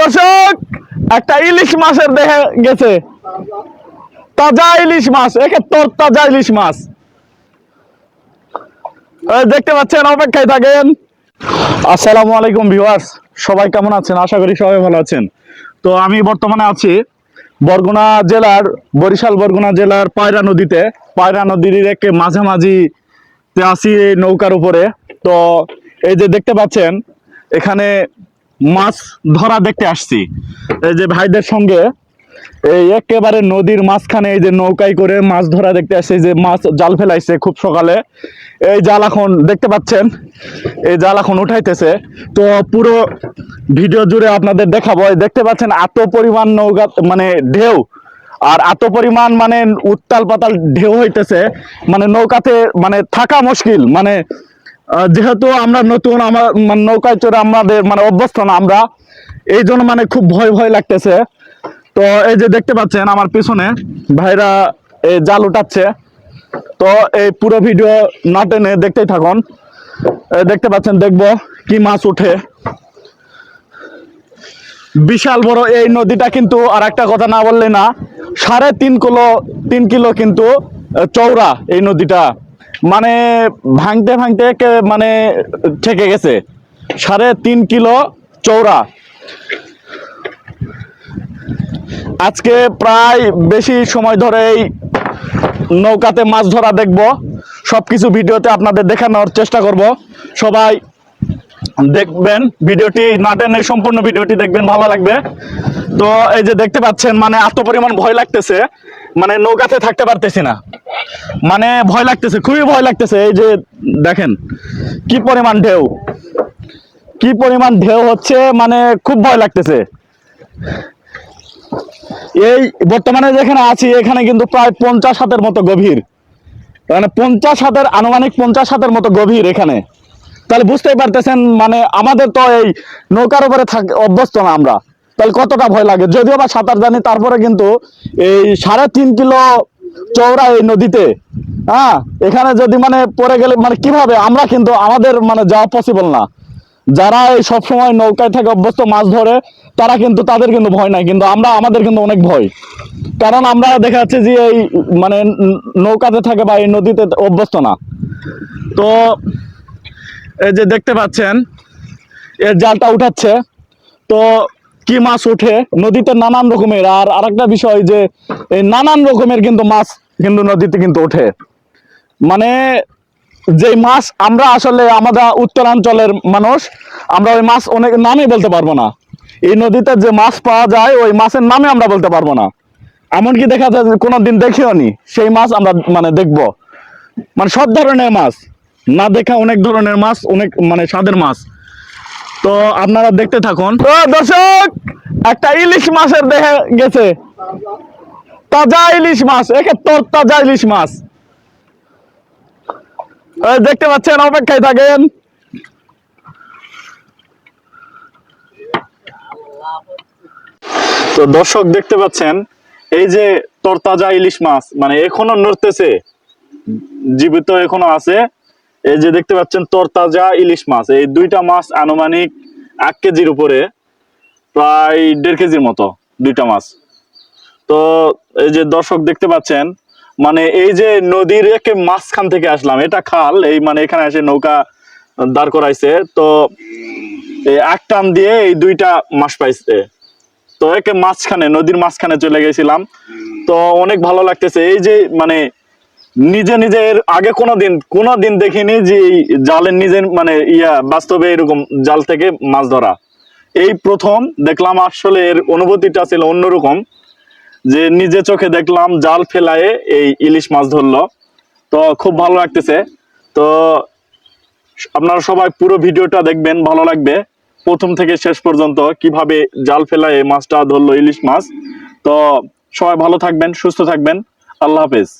দর্শক, একটা ইলিশ মাছের দেখা গেছে। তাজা ইলিশ মাছ একে তোর তাজা ইলিশ মাছ। দেখতে পাচ্ছেন, অপেক্ষায় থাকেন। আসসালামু আলাইকুম, ভিউয়ার্স। সবাই কেমন আছেন? আশা করি সবাই ভালো আছেন। তো আমি বর্তমানে আছি বরগুনা জেলার, বরিশাল বরগুনা জেলার পায়রা নদীতে। পায়রা নদীর একে মাঝামাঝি এই নৌকার উপরে। তো এই যে দেখতে পাচ্ছেন, এখানে মাছ ধরা দেখতে আসছি। এই যে ভাইদের সঙ্গে, এই একেবারে নদীর মাঝখানে এই যে নৌকায় করে মাছ ধরা দেখতে আসছে। যে মাছ জাল ফেলাইছে খুব সকালে। এই জাল এখন দেখতে পাচ্ছেন, এই জাল এখন উঠাইতেছে। তো পুরো ভিডিও জুড়ে আপনাদের দেখাবো। দেখতে পাচ্ছেন, এত পরিমাণ নৌকা মানে ঢেউ। আর এত পরিমাণ মানে উত্তাল পাতাল ঢেউ হইতেছে। মানে নৌকাতে মানে থাকা মুশকিল। মানে যেহেতু আমরা নতুন, আমার মানে নৌকায় চড়ে আমাদের মানে অভ্যস্ত না আমরা, এই জন্য মানে খুব ভয় ভয় লাগতেছে। তো এই যে দেখতে পাচ্ছেন আমার পিছনে, ভাইরা এই জাল উঠাচ্ছে। তো এই পুরো ভিডিও না টেনে দেখতেই থাকুন। দেখতে পাচ্ছেন, দেখব কি মাছ উঠে। বিশাল বড় এই নদীটা কিন্তু, আর একটা কথা না বললে না, সাড়ে তিন কিলো তিন কিলো কিন্তু চওড়া এই নদীটা। মানে ভাঙতে ভাঙতে মানে ঠেকে গেছে। সাড়ে তিন কিলো চৌড়া আজকে প্রায় বেশি সময় ধরেই নৌকাতে মাছ ধরা দেখব। সবকিছু ভিডিওতে আপনাদের দেখানোর চেষ্টা করব। সবাই দেখবেন ভিডিওটি না টেনে সম্পূর্ণ ভিডিওটি দেখবেন, ভালো লাগবে। তো এই যে দেখতে পাচ্ছেন মানে এত পরিমাণ ভয় লাগতেছে মানে নৌকাতে থাকতে পারতেছি না। মানে ভয় লাগতেছে, খুবই ভয় লাগতেছে। এই যে দেখেন, কি পরিমাণ ঢেউ। কি পরিমাণ ঢেউ হচ্ছে মানে খুব ভয় লাগতেছে। এই বর্তমানে যেখানে আছি, এখানে কিন্তু প্রায় পঞ্চাশ হাতের মতো গভীর। মানে পঞ্চাশ হাতের, আনুমানিক পঞ্চাশ হাতের মতো গভীর এখানে। তাহলে বুঝতেই পারতেছেন মানে আমাদের তো এই নৌকার উপরে থাকে অভ্যস্ত না আমরা। তাহলে কতটা ভয় লাগে? যদিও বা সাঁতার জানি, তারপরে কিন্তু এই সাড়ে তিন কিলো চওড়া এই নদীতে হ্যাঁ এখানে যদি মানে পড়ে গেলে মানে কীভাবে? আমরা কিন্তু আমাদের মানে যাওয়া পসিবল না। যারা এই সবসময় নৌকায় থেকে অভ্যস্ত, মাছ ধরে, তারা কিন্তু তাদের কিন্তু ভয় নাই, কিন্তু আমরা, আমাদের কিন্তু অনেক ভয়। কারণ আমরা দেখা যাচ্ছে যে এই মানে নৌকাতে থাকে বা এই নদীতে অভ্যস্ত না। তো এই যে দেখতে পাচ্ছেন, এর জালটা উঠাচ্ছে। তো কি মাছ ওঠে? নদীতে নানান রকমের। আর আরেকটা বিষয় যে, এই নানান রকমের কিন্তু মাছ কিন্তু নদীতে কিন্তু ওঠে। মানে যে মাছ আমরা আসলে আমাদের উত্তরাঞ্চলের মানুষ, আমরা ওই মাছ অনেক নামই বলতে পারব না। এই নদীতে যে মাছ পাওয়া যায়, ওই মাছের নামে আমরা বলতে পারব না। এমনকি দেখা যায় কোনো দিন দেখিও নি সেই মাছ আমরা মানে দেখব। মানে সব ধরনের মাছ। না দেখা অনেক ধরনের মাছ, অনেক মানে স্বাদের মাছ। তো আপনারা দেখতে থাকুন। তো দর্শক, একটা ইলিশ মাছের দেখে গেছে। তাজা ইলিশ মাছ, একে তোর তাজা ইলিশ মাছ। দেখতে পাচ্ছেন, অপেক্ষায় থাকেন। তো দর্শক, দেখতে পাচ্ছেন, এই যে তরতাজা ইলিশ মাছ মানে এখনও নড়তেছে, জীবিত এখনও আছে। এই যে দেখতে পাচ্ছেন তরতাজা ইলিশ মাছ, এই দুইটা মাছ আনুমানিক এক কেজির উপরে, প্রায় দেড় কেজির মতো দুইটা মাছ। তো এই যে দর্শক দেখতে পাচ্ছেন মানে এই যে নদীর একে মাঝখান থেকে আসলাম, এটা খাল, এই মানে এখানে এসে নৌকা দাঁড় করাইছে, তো এক টান দিয়ে এই দুইটা মাছ পাইছে। তো একে মাঝখানে, নদীর মাঝখানে চলে গেছিলাম, তো অনেক ভালো লাগতেছে। এই যে মানে নিজে নিজে এর আগে কোনো দিন কোনো দিন দেখিনি যে জালের নিজের মানে ইয়া বাস্তবে এরকম জাল থেকে মাছ ধরা। এই প্রথম দেখলাম আসলে এর অনুভূতিটা ছিল অন্যরকম, যে নিজে চোখে দেখলাম জাল ফেলায়ে এই ইলিশ মাছ ধরলো। তো খুব ভালো লাগতেছে। তো আপনারা সবাই পুরো ভিডিওটা দেখবেন, ভালো লাগবে। প্রথম থেকে শেষ পর্যন্ত কীভাবে জাল ফেলায় মাছটা ধরলো ইলিশ মাছ। তো সবাই ভালো থাকবেন, সুস্থ থাকবেন। আল্লাহ হাফেজ।